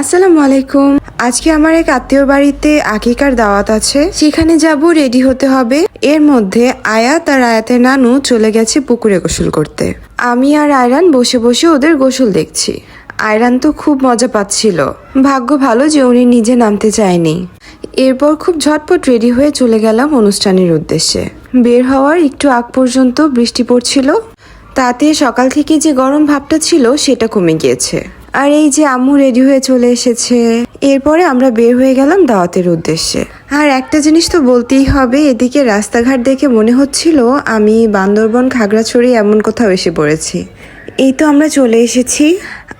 আসসালামু আলাইকুম। আজকে আমার এক আত্মীয় বাড়িতে আকিকার দাওয়াত আছে। সেখানে যাব, রেডি হতে হবে। এর মধ্যে আয়াত আর আয়াতের নানু চলে গেছে পুকুরে গোসল করতে। আমি আর আয়রান বসে বসে ওদের গোসল দেখছি। আয়রান তো খুব মজা পাচ্ছিল। ভাগ্য ভালো যে উনি নিজে নামতে চায়নি। এরপর খুব ঝটপট রেডি হয়ে চলে গেলাম অনুষ্ঠানের উদ্দেশ্যে। বের হওয়ার একটু আগ পর্যন্ত বৃষ্টি পড়ছিল। তাতে সকাল থেকে যে গরম ভাবটা ছিল, সেটা কমে গিয়েছে। আর এই যে আম্মু রেডি হয়ে চলে এসেছে। এরপরে আমরা বের হয়ে গেলাম দাওয়াতের উদ্দেশ্যে। আর একটা জিনিস তো বলতেই হবে, এদিকে রাস্তাঘাট দেখে মনে হচ্ছিল আমি বান্দরবন, খাগড়াছড়ি এমন কোথাও এসে পড়েছি। এই তো আমরা চলে এসেছি।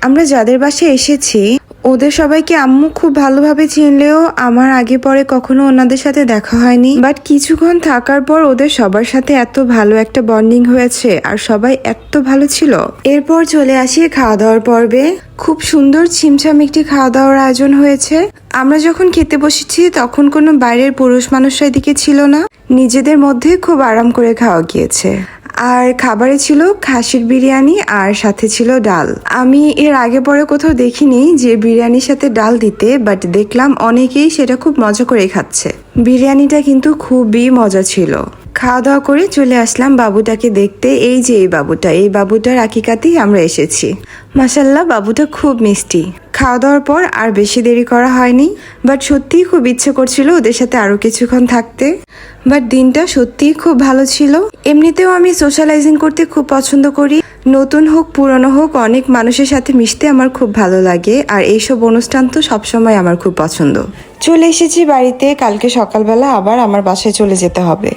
আমরা যাদের বাসে এসেছি ওদের সবাইকে আম্মু খুব ভালোভাবে চিনলেও আমার আগে পরে কখনো ওনাদের সাথে দেখা হয়নি। বাট কিছুক্ষণ থাকার পর ওদের সবার সাথে এত ভালো একটা বন্ডিং হয়েছে আর সবাই এত ভালো ছিল। এরপর চলে আসি খাওয়া দাওয়ার পর্বে। খুব সুন্দর ছিমছাম একটি খাওয়া দাওয়ার আয়োজন হয়েছে। আমরা যখন খেতে বসেছি তখন কোনো বাইরের পুরুষ মানুষরা এদিকে ছিল না। নিজেদের মধ্যে খুব আরাম করে খাওয়া গিয়েছে। আর খাবারে ছিল খাসির বিরিয়ানি আর সাথে ছিল ডাল। আমি এর আগে পরে কোথাও দেখিনি যে বিরিয়ানির সাথে ডাল দিতে বাট দেখলাম অনেকেই সেটা খুব মজা করে খাচ্ছে। বিরিয়ানিটা কিন্তু খুবই মজা ছিল। খাওয়া দাওয়া করে চলে আসলাম বাবুটাকে দেখতে। এই যে এই বাবুটা, এই বাবুটার আকিকাতেই আমরা এসেছি। মাসাল্লাহ বাবুটা খুব মিষ্টি। খাওয়া দাওয়ার পর আর বেশি দেরি করা হয়নি। বাট সত্যিই খুব ইচ্ছে করছিল ওদের সাথে আরও কিছুক্ষণ থাকতে। বাট দিনটা সত্যিই খুব ভালো ছিল। এমনিতেও আমি সোশ্যালাইজিং করতে খুব পছন্দ করি। নতুন হোক, পুরনো হোক, অনেক মানুষের সাথে মিশতে আমার খুব ভালো লাগে। আর এইসব অনুষ্ঠান তো সবসময় আমার খুব পছন্দ। চলে এসেছি বাড়িতে, কালকে সকালবেলা আবার আমার বাসায় চলে যেতে হবে।